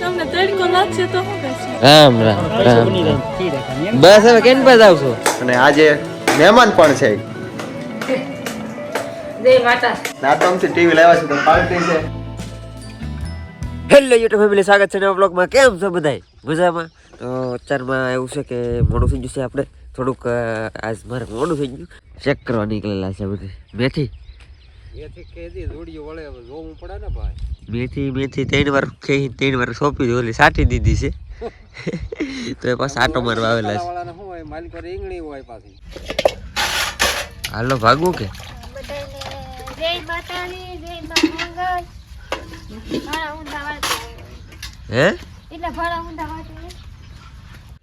તમને તડકો લાગશે તો રામ રામ રામ રામ. બસ હવે કેમ આવશો અને આજે મહેમાન પણ છે. ટીવી લાવ્યા છે તો પાર્ટી છે. હેલો યુટ્યુબ ફેમિલી સ્વાગત છે નવા બ્લોગમાં કેમ છો બધાય? મજામાં? તો અત્યારમાં એવું છે કે મોડું થઈ ગયું છે આપણે. થોડુંક આજ મારે મોડું થઈ ગયું. ચેક કરવા નીકળેલા છે બધી. મેથી મેથી મેથી ત્રણ વાર ખેઈ ત્રણ વાર સોંપી દીધી ઓલી સાટી દીધી છે. તો એ પાછા આટો મારવા આવેલા છે. હાલો ભાગવું કે જય માતાની જય હે એટલે ભાડા ઊંધા વાળતો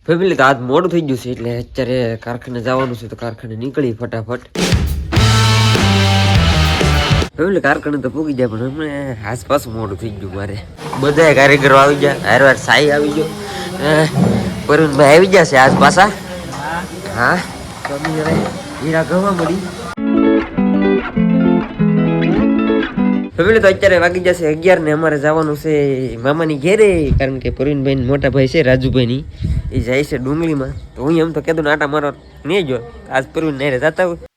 ફેમિલી તો આજ મોડું થઈ ગયું છે એટલે અત્યારે કારખાને જવાનું છે તો કારખાને નીકળી ફટાફટ. ફેમિલી કારખાને તો પૂગી જાય, પણ હમણાં આસપાસ મોડું થઈ ગયું મારે. બધા કારીગરો આવી ગયા, હાર વાર સાઈ આવી ગયો. પરવીનભાઈ આવી આજ પાછા? હા? હીરા ગવા મળી. ફેમિલી તો અત્યારે વાગી જશે અગિયાર ને અમારે જવાનું છે મામાની ઘેરે, કારણ કે પ્રવીણભાઈ મોટા છે, રાજુભાઈની. એ જાય છે ડુંગળીમાં. તો હું એમ તો ને આટા મારો નહીં જો આજ પરવીન નહીં જતા હોય.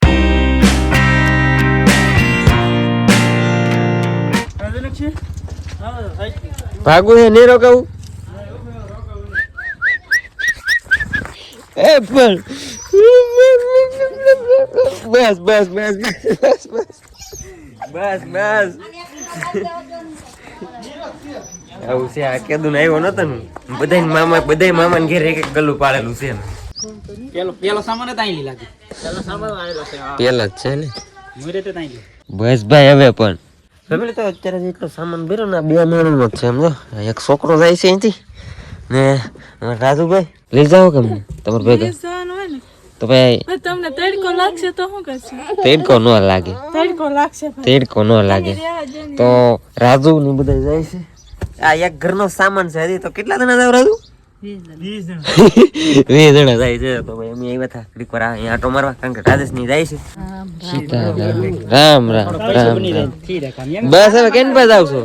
ભાગું છે નહીં રોકાવું? એ પણ. બસ બસ બસ બસ બસ. બસ બસ. આવું છે આ કેદું આવ્યો નતો ને. બધા મામા બધા મામા ઘેર એક એક ગલ્લું પાડેલું છે પેલો પેલો સામાન જ અહીં લાગે. પેલો સામાન આવેલો છે પેલા જ છે ને. મુરે તો અહીં બસ ભાઈ હવે પણ. ફેમિલી તો અત્યારે જેટલો સામાન ભર્યો ને બે માણસનો જ છે સમજો? એક છોકરો જાય છે અહીંથી. ને રાજુભાઈ લઈ જાઓ કે તમારે ભેગા ને. તો ભાઈ તમને તડકો લાગશે તો શું કરશે? તડકો ન લાગે. તડકો લાગશે તડકો ન લાગે. ને. તો રાજુ ને બધા જાય છે. આ એક ઘરનો સામાન છે હજી. તો કેટલા જણા જાવ રાજુ? વીસ જણા. જાય છે. તો ભાઈ અમે આવ્યા હતા. ઘડીક વાર અહીંયા આટો મારવા. કારણ કે રાજેશની જાય છે. રામ રામ. રામ રામથી રાખા એમ બસ હવે કેમ પાસે આવશો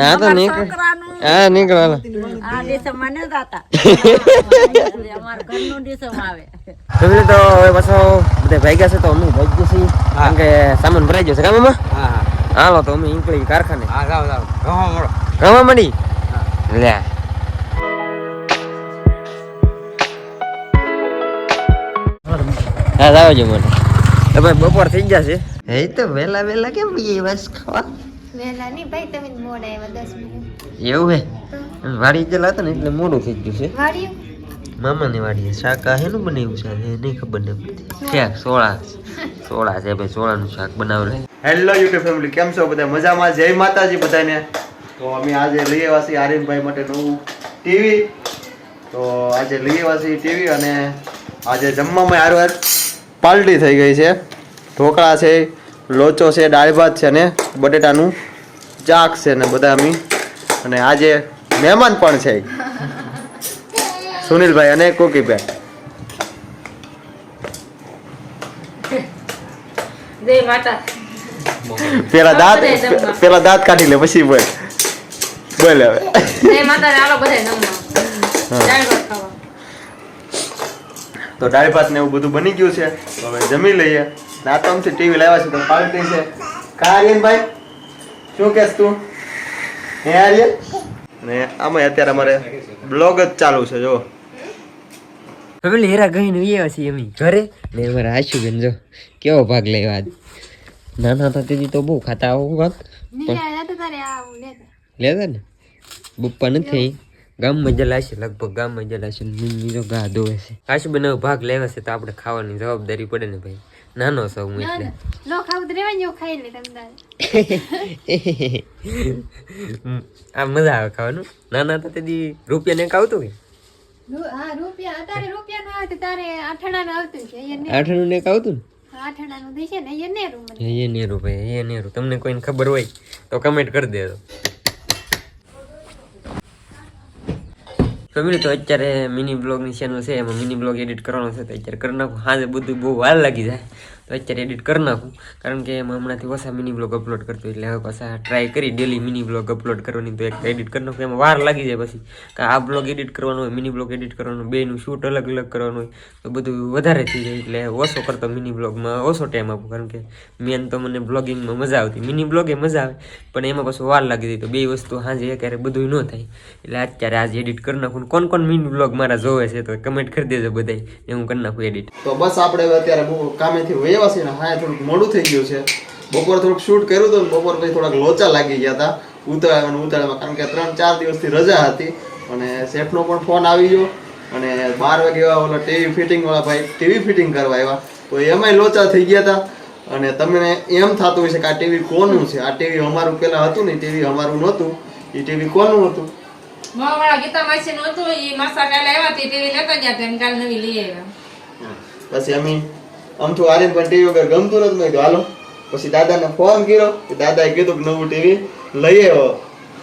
હા તો નીકળ. હા નીકળો તો હવે પાછો બધા ભાગ્યા છે તો અમે ભાગ્યા છીએ. કારણ કે સામાન ભરાઈ ગયો છે. કામ હાલો તો અમે નીકળી કારખાને. હા જાવ જાવ ગવા મળો? લે હા જાવ જો મને તમે બપોર થઈ ગયા છે. એ તો વેલા વેલા કેમ એ બસ ખાવા? વેલા નહીં ભાઈ તમે મોડા આવ્યા દસ મિનિટ. એવું હે? વાડી ગયેલા હતા ને એટલે મોડું થઈ ગયું છે. મામા મામાની વાડીએ શાક આ હેનું બનાવ્યું છે? એ નહીં ખબર ને શાક સોળા. સોળા. છે ભાઈ સોળાનું શાક બનાવેલું. હેલો યુટ્યુબ ફેમિલી કેમ છો બધા? મજામાં? જય માતાજી બધાને. તો અમે આજે લઈ આવ્યા છીએ આર્યનભાઈ માટે નવું ટીવી તો આજે લઈ આવ્યા છીએ ટીવી અને આજે જમવામાં હાર વાર પાલટી થઈ ગઈ છે. ઢોકળા છે લોચો છે દાળ ભાત છે ને બટેટાનું ચાક છે ને બધા અમે. અને આજે મહેમાન પણ છે. સુનિલભાઈ અને કોકીભાઈ. જય માતા. પેલા દાંત પેલા દાંત કાઢી લે પછી બોલ. બોલ. હવે ને તો દાળ ભાત ને એવું બધું બની ગયું છે. હવે જમી લઈએ. નાટમથી ટીવી લાવ્યા છે તો પાર્ટી છે. કા આર્યનભાઈ શું કહેશ તું? હે આર્યન? ને આમાં અત્યારે અમારે બ્લોગ જ ચાલુ છે જો ફેમિલી હેરા ગઈને આવ્યા છીએ અમે ઘરે. ને અમારા આશુબેન જો કેવો ભાગ લેવા આજ. નાના હતા તેથી તો બહુ ખાતા આવું વાત. લેતા ને. બપ્પા નથી. ગામમાં જલાશે લગભગ ગામમાં જલા છે. મમ્મી ગા ધોવે છે. આશુબેન બનાવ ભાગ લેવા છે તો આપણે ખાવાની જવાબદારી પડે ને ભાઈ. નાનો સૌ હું એટલે. લો ખાવું તો ખાઈ લે તમે આ મજા આવે ખાવાનું. નાના હતા તેથી રૂપિયા ને ખાવતું કે? હા રૂપિયા. નો તારે આઠણા નું આવતું છે અહીંયા ને આવતું દેશે ને નેરું એ નેરું ભાઈ એ નેરું. તમને કોઈને ખબર હોય તો કમેન્ટ કરી દેજો. ફેમિલી તો અત્યારે મિની બ્લોગની ચેનલ છે, એમાં મિની બ્લોગ એડિટ કરવાનો છે, તો અત્યારે કરી નાખું. હાજે બધું બહુ વાર લાગી જાય. તો અત્યારે એડિટ કરી નાખું. કારણ કે એમાં હમણાંથી ઓછા મિની બ્લોગ અપલોડ કરતો એટલે હવે પાછા ટ્રાય કરી ડેલી મિની બ્લોગ અપલોડ કરવાની તો એક એડિટ કરી નાખું. એમાં વાર લાગી જાય પછી. આ બ્લોગ એડિટ કરવાનો હોય મિની બ્લોગ એડિટ કરવાનો બેનું શૂટ અલગ અલગ કરવાનું હોય, તો બધું વધારે થઈ જાય. એટલે ઓછો કરતો મિની બ્લોગમાં ઓછો ટાઈમ આપું. કારણ કે મેન તો મને બ્લોગિંગમાં મજા આવતી. મિની બ્લોગે મજા આવે, પણ એમાં પાછું વાર લાગી જાય. તો બે વસ્તુ હાજે, ક્યારે બધું ન થાય. એટલે અત્યારે આજે એડિટ કરી નાખું. કોણ કોણ મિની બ્લોગ મારા જોવે છે તો કમેન્ટ કરી દેજો બધાય. એ હું કરી નાખું એડિટ તો બસ આપણે અત્યારે કામેથી છીએ ને હા થોડુંક મોડું થઈ ગયું છે. બપોર થોડુંક શૂટ કર્યું હતું બપોર પછી થોડાક લોચા લાગી ગયા હતા. ઉતરાયણ ઉતાળામાં કારણ કે ત્રણ ચાર દિવસથી રજા હતી અને શેફનો પણ ફોન આવી ગયો અને બાર વાગે એવા ઓલા ટીવી ફિટિંગ વાળા ભાઈ ટીવી ફિટિંગ કરવા આવ્યા. તો એમાંય લોચા થઈ ગયા હતા. અને તમને એમ થતું હોય છે કે આ ટીવી કોનું છે? આ ટીવી અમારું પેલા હતું ને ટીવી અમારું નહોતું. એ ટીવી કોનું હતું? પછી ગીતા નું આવ્યા તે પણ ટીવી વગર ગમતું નતું. મેં હાલો. પછી દાદાને ફોન કર્યો. કે દાદાએ કીધું કે નવું ટીવી લઈ આવ્યો.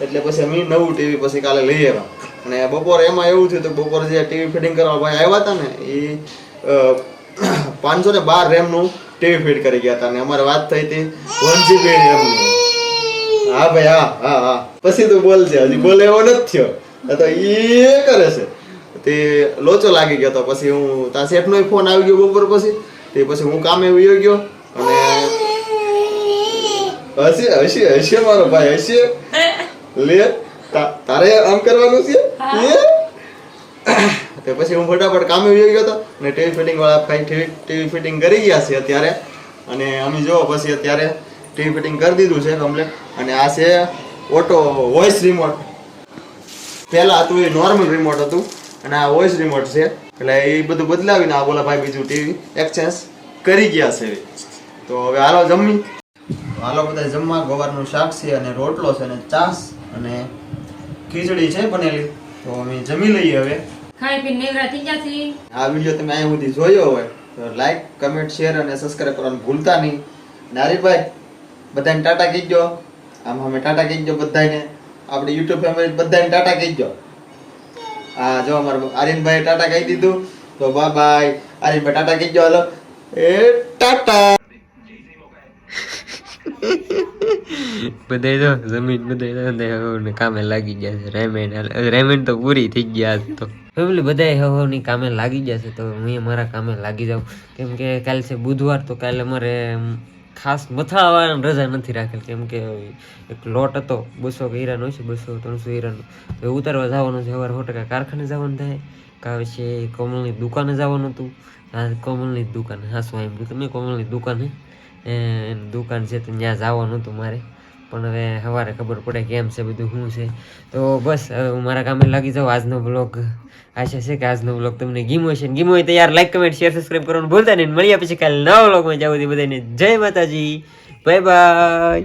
એટલે પછી અમે નવું ટીવી પછી કાલે લઈ આવ્યા. અને બપોરે એમાં એવું થયું તો બપોરે જે ટીવી ફિટિંગ કરવા ભાઈ આવ્યા હતા ને એ પાંચસો ને બાર રેમનું ટીવી ફિટ કરી ગયા હતા. અને અમારે વાત થઈ હતી વન જીબી રેમની હા ભાઈ, હા હા હા. પછી તું બોલજે હજી બોલે એવો નથી થયો. તો એ કરે છે. તે લોચો લાગી ગયો તો પછી હું તા શેઠનો ફોન આવી ગયો બપોર પછી. તે પછી હું કામે વયો ગયો અને હસી હસી હસી મારો ભાઈ હસી લે તારે આમ કરવાનું છે? તે પછી હું ફટાફટ કામે વયો ગયો હતો અને ટીવી ફિટિંગ વાળા ભાઈ ટીવી ટીવી ફિટિંગ કરી ગયા છે અત્યારે. અને અમે જો પછી અત્યારે ટીવી ફિટિંગ કરી દીધું છે તમને અને આ છે ઓટો વોઇસ રિમોટ પહેલા હતું એ નોર્મલ રિમોટ હતું. અને આ વોઇસ રિમોટ છે. એટલે એ બધું બદલાવીને આ બોલા ભાઈ બીજું ટીવી એક્સચેન્જ કરી ગયા છે. તો હવે હાલો જમી. હાલો બધા જમવા. ગોવારનું શાક છે અને રોટલો છે અને ચાસ અને ખીચડી છે બનેલી. તો અમે જમી લઈએ હવે. ખાઈ પીને નેગરા થઈ ગયા આ વિડિયો તમે અહીં સુધી જોયો હોય તો લાઈક કમેન્ટ શેર અને સબસ્ક્રાઇબ કરવાનું ભૂલતા નહીં. નારીભાઈ બધાને ટાટા કહીજો આમ અમે ટાટા કહીજો બધાને આપણી યુટ્યુબ ફેમિલી બધાને ટાટા કહીજો હા જો અમારું આર્યનભાઈ ટાટા કહી દીધું. તો બાય બાય આર્યનભાઈ ટાટા કહીજો હાલો. એ ટાટા. બધાય તો જમીન બધાય ને કામે લાગી ગયા છે. રેમેન રેમેન તો પૂરી થઈ ગયા તો. ફેમિલી બધાય હવાની કામે લાગી ગયા છે તો હું મારા કામે લાગી જાઉં. કેમ કે કાલે છે બુધવાર તો કાલે અમારે ખાસ મથાળાવાળાને રજા નથી રાખેલ. કેમ કે એક લોટ હતો. બસો હીરાનો છે, બસો, ત્રણસો હીરાનો. એ ઉતારવા જવાનું છે. સવારે સો કારખાને જવાનું થાય. કાં પછી કોમલની દુકાને જવાનું હતું. હા કોમલની દુકાન હા એમ તમે કોમલની દુકાને દુકાન છે, તો ત્યાં જવાનું હતું મારે. પણ હવે સવારે ખબર પડે કેમ છે બધું, શું છે. તો બસ, હવે હું મારા કામે લાગી જાઉં આજનો બ્લોગ આશા છે કે આજનો બ્લોગ તમને ગીમો છે ગીમો હોય તો યાર લાઈક કમેન્ટ શેર સબસ્ક્રાઈબ કરવાનું ભૂલતા નહીં. મળ્યા પછી કાલે નવા બ્લોગમાં જાવ બધાને જય માતાજી. Bye bye